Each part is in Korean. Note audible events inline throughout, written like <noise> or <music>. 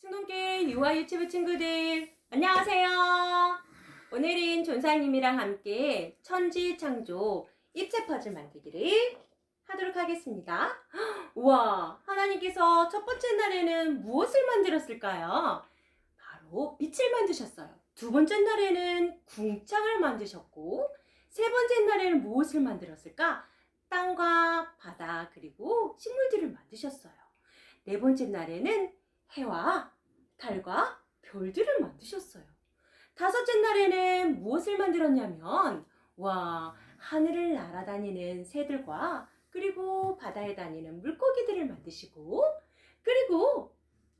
승동계 유아 유치부 친구들 안녕하세요. 오늘은 존사님이랑 함께 천지 창조 입체 퍼즐 만들기를 하도록 하겠습니다. 헉, <gasps> 우와, 하나님께서 첫 번째 날에는 무엇을 만들었을까요? 바로 빛을 만드셨어요. 두 번째 날에는 궁창을 만드셨고, 세 번째 날에는 무엇을 만들었을까? 땅과 바다 그리고 식물들을 만드셨어요. 네 번째 날에는 해와 달과 별들을 만드셨어요. 다섯째 날에는 무엇을 만들었냐면, 와, 하늘을 날아다니는 새들과 그리고 바다에 다니는 물고기들을 만드시고, 그리고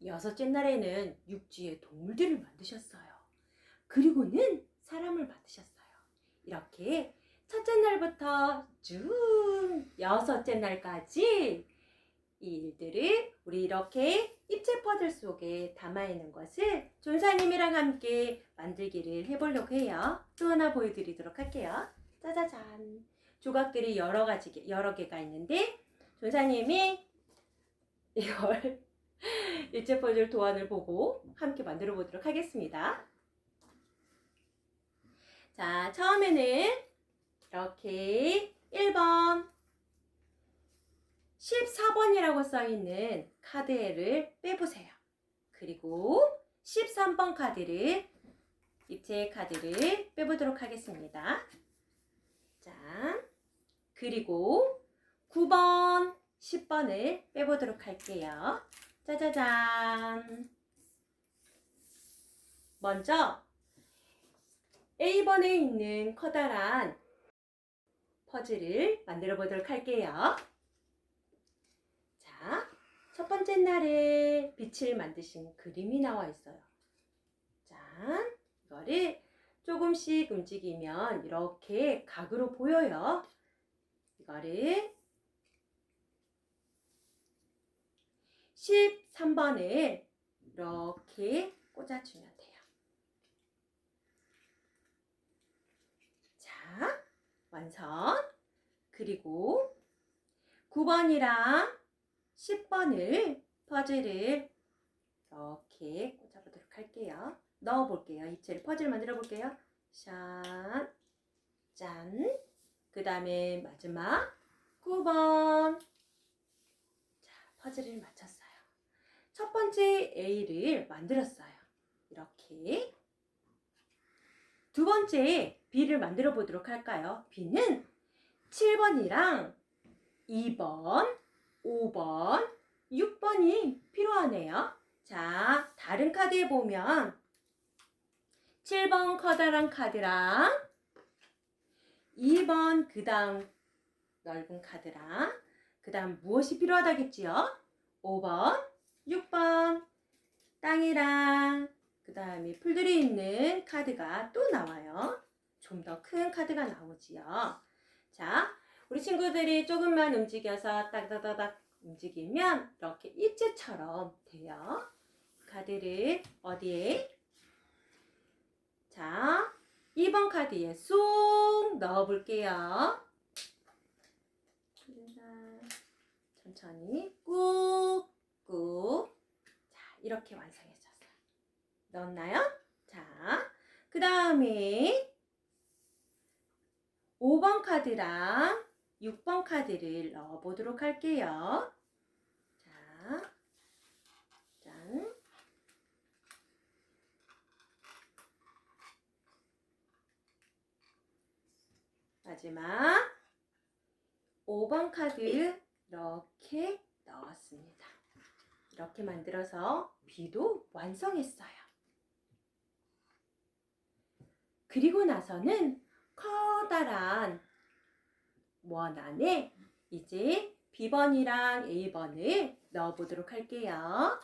여섯째 날에는 육지의 동물들을 만드셨어요. 그리고는 사람을 만드셨어요. 이렇게 첫째 날부터 쭉 여섯째 날까지 이 일들을 우리 이렇게 입체 퍼즐 속에 담아 있는 것을 존사님이랑 함께 만들기를 해보려고 해요. 또 하나 보여드리도록 할게요. 짜자잔. 조각들이 여러 가지 여러 개가 있는데 존사님이 이걸 <laughs> 입체 퍼즐 도안을 보고 함께 만들어 보도록 하겠습니다. 자, 처음에는 이렇게 1번 14번이라고 써 있는 카드를 빼보세요. 그리고 13번 카드를 입체 카드를 빼보도록 하겠습니다. 자, 그리고 9번, 10번을 빼보도록 할게요. 짜자잔. 먼저 A번에 있는 커다란 퍼즐을 만들어 보도록 할게요. 자, 첫 번째 날에 빛을 만드신 그림이 나와 있어요. 자, 이거를 조금씩 움직이면 이렇게 각으로 보여요. 이거를 13번을 이렇게 꽂아주면 돼요. 자, 완성. 그리고 9번이랑 10번을 퍼즐을 이렇게 꽂아보도록 할게요. 넣어볼게요. 입체를 퍼즐 만들어 볼게요. 짠, 짠. 그 다음에 마지막 9번. 자, 퍼즐을 맞췄어요. 첫 번째 A를 만들었어요. 이렇게. 두 번째 B를 만들어 보도록 할까요? B는 7번이랑 2번, 5번, 6번이 필요하네요. 자, 다른 카드에 보면 7번 커다란 카드랑 2번 그 다음 넓은 카드랑 그 다음 무엇이 필요하다겠지요? 5번, 6번 땅이랑 그 다음에 풀들이 있는 카드가 또 나와요. 좀 더 큰 카드가 나오지요. 자, 우리 친구들이 조금만 움직여서 딱딱딱딱 움직이면 이렇게 입체처럼 돼요. 카드를 어디에? 자, 2번 카드에 쏙 넣어볼게요. 천천히 꾹꾹. 자, 이렇게 완성해졌어요. 넣었나요? 자, 그 다음에 5번 카드랑 6번 카드를 넣어 보도록 할게요. 자, 짠. 마지막 5번 카드 이렇게 넣었습니다. 이렇게 만들어서 비도 완성했어요. 그리고 나서는 커다란 원 안에 이제 B번이랑 A번을 넣어보도록 할게요.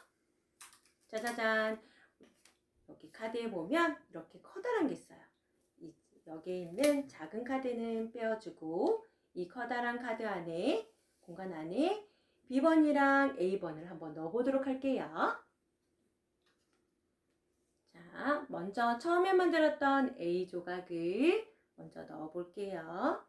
짜자잔. 여기 카드에 보면 이렇게 커다란 게 있어요. 이- 여기에 있는 작은 카드는 빼어주고 이 커다란 카드 안에 공간 안에 B번이랑 A번을 한번 넣어보도록 할게요. 자, 먼저 처음에 만들었던 A 조각을 먼저 넣어볼게요.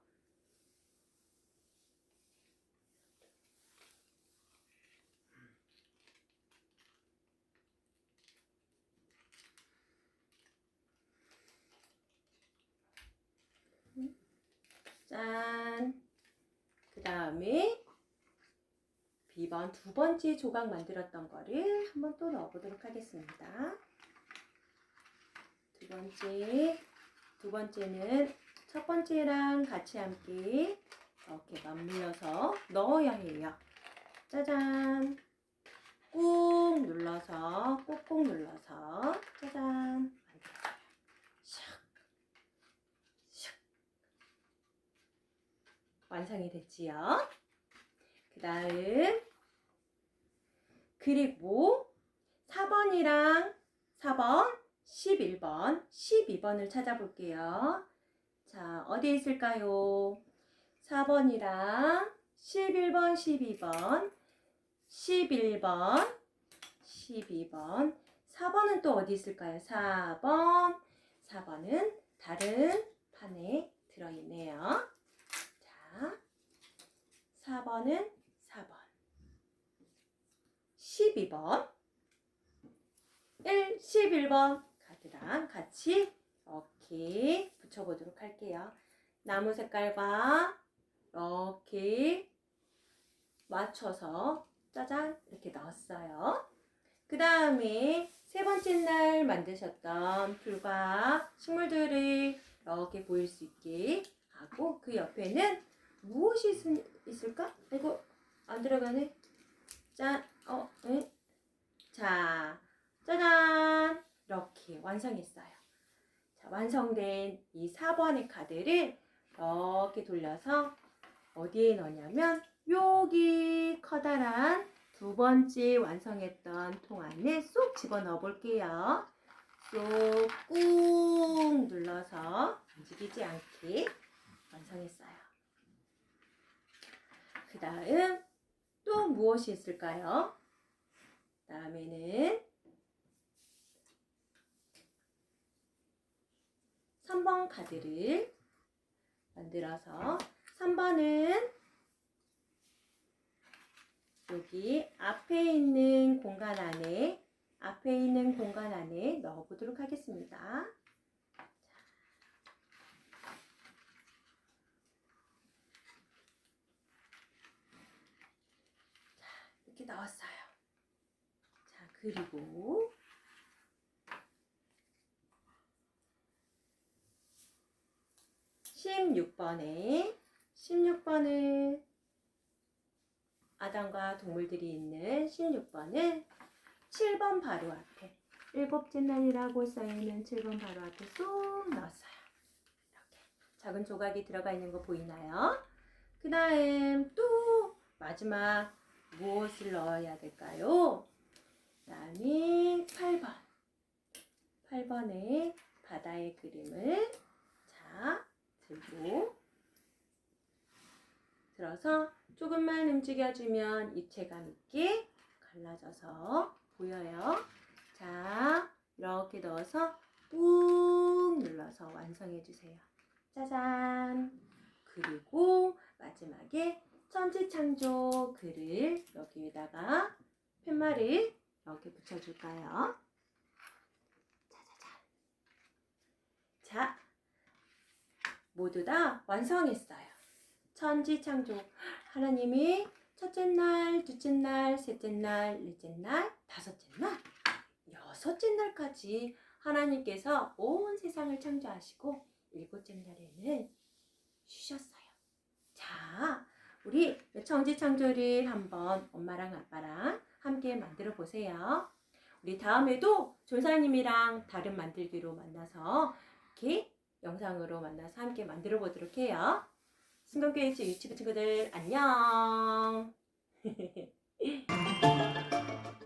짠. 그 다음에 B번 두 번째 조각 만들었던 거를 한번 또 넣어보도록 하겠습니다. 두 번째, 두 번째는 첫 번째랑 같이 함께 이렇게 맞물려서 넣어야 해요. 짜잔. 꾹 눌러서 꾹꾹 눌러서 짜잔 만들어요. 샥. 샥. 완성이 됐지요. 그 다음 그리고 4번이랑 4번, 11번, 12번을 찾아볼게요. 자, 어디에 있을까요? 4번이랑 11번, 12번, 11번, 12번, 4번은 또 어디 있을까요? 4번, 4번은 다른 판에 들어있네요. 자, 4번은 4번, 12번, 1, 11번 카드랑 같이 이렇게 붙여보도록 할게요. 나무 색깔과 이렇게 맞춰서 짜잔 이렇게 넣었어요. 그 다음에 세 번째 날 만드셨던 풀과 식물들을 이렇게 보일 수 있게 하고 그 옆에는 무엇이 있, 있을까? 이거 안 들어가네. 짠, 어, 응? 자, 짜잔 이렇게 완성했어요. 자, 완성된 이 4번의 카드를 이렇게 돌려서 어디에 넣냐면 여기 커다란 두 번째 완성했던 통 안에 쏙 집어넣어 볼게요. 쏙 꾹 눌러서 움직이지 않게 완성했어요. 그 다음 또 무엇이 있을까요? 다음에는 3번 카드를 만들어서 3번은 여기 앞에 있는 공간 안에 앞에 있는 공간 안에 넣어보도록 하겠습니다. 자, 이렇게 넣었어요. 자, 그리고 16번에 16번을 아담과 동물들이 있는 16번은 7번 바로 앞에 일곱째 날이라고 써있는 7번 바로 앞에 쏙 넣었어요. 이렇게 작은 조각이 들어가 있는 거 보이나요? 그 다음 또 마지막 무엇을 넣어야 될까요? 그 다음에 8번 8번에 바다의 그림을 자 들고 들어서 조금만 움직여주면 입체감 있게 갈라져서 보여요. 자, 이렇게 넣어서 꾹 눌러서 완성해 주세요. 짜잔! 그리고 마지막에 천지창조 글을 여기에다가 팻말을 이렇게 붙여줄까요? 짜자잔! 자, 모두 다 완성했어요. 천지창조 하나님이 첫째 날, 둘째 날, 셋째 날, 넷째 날, 다섯째 날, 여섯째 날까지 하나님께서 온 세상을 창조하시고 일곱째 날에는 쉬셨어요. 자, 우리 천지창조를 한번 엄마랑 아빠랑 함께 만들어 보세요. 우리 다음에도 조사님이랑 다른 만들기로 만나서 이렇게 영상으로 만나서 함께 만들어 보도록 해요. 승동교육지 유치부 친구들 안녕. <laughs>